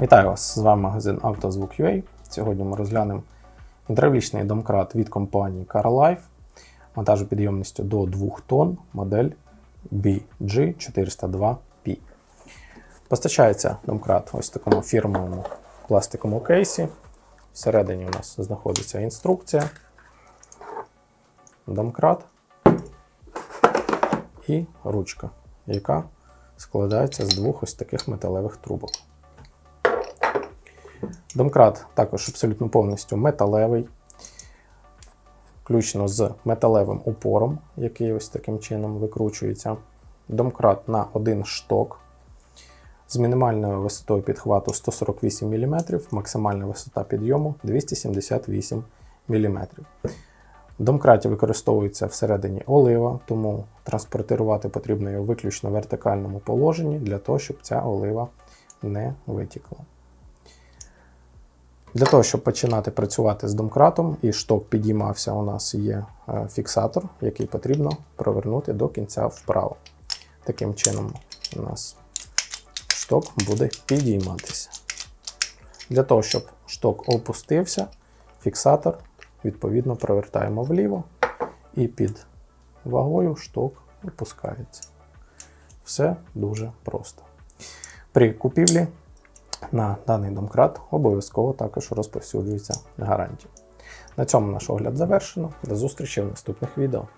Вітаю вас! З вами магазин «Автозвук.UA». Сьогодні ми розглянемо гідравлічний домкрат від компанії CarLife монтажопідйомністю до 2 тонн, модель BG402P. Постачається домкрат ось в такому фірмовому пластиковому кейсі. Всередині у нас знаходиться інструкція, домкрат і ручка, яка складається з двох ось таких металевих трубок. Домкрат також абсолютно повністю металевий, включно з металевим упором, який ось таким чином викручується. Домкрат на один шток з мінімальною висотою підхвату 148 мм, максимальна висота підйому 278 мм. В домкраті використовується всередині олива, тому транспортувати потрібно його виключно в вертикальному положенні для того, щоб ця олива не витікла. Для того, щоб починати працювати з домкратом і шток підіймався, у нас є е, фіксатор, який потрібно провернути до кінця вправо. Таким чином, у нас шток буде підійматися. Для того, щоб шток опустився, фіксатор відповідно провертаємо вліво і під вагою шток опускається. Все дуже просто. При купівлі на даний домкрат обов'язково також розповсюджується гарантія. На цьому наш огляд завершено. До зустрічі в наступних відео.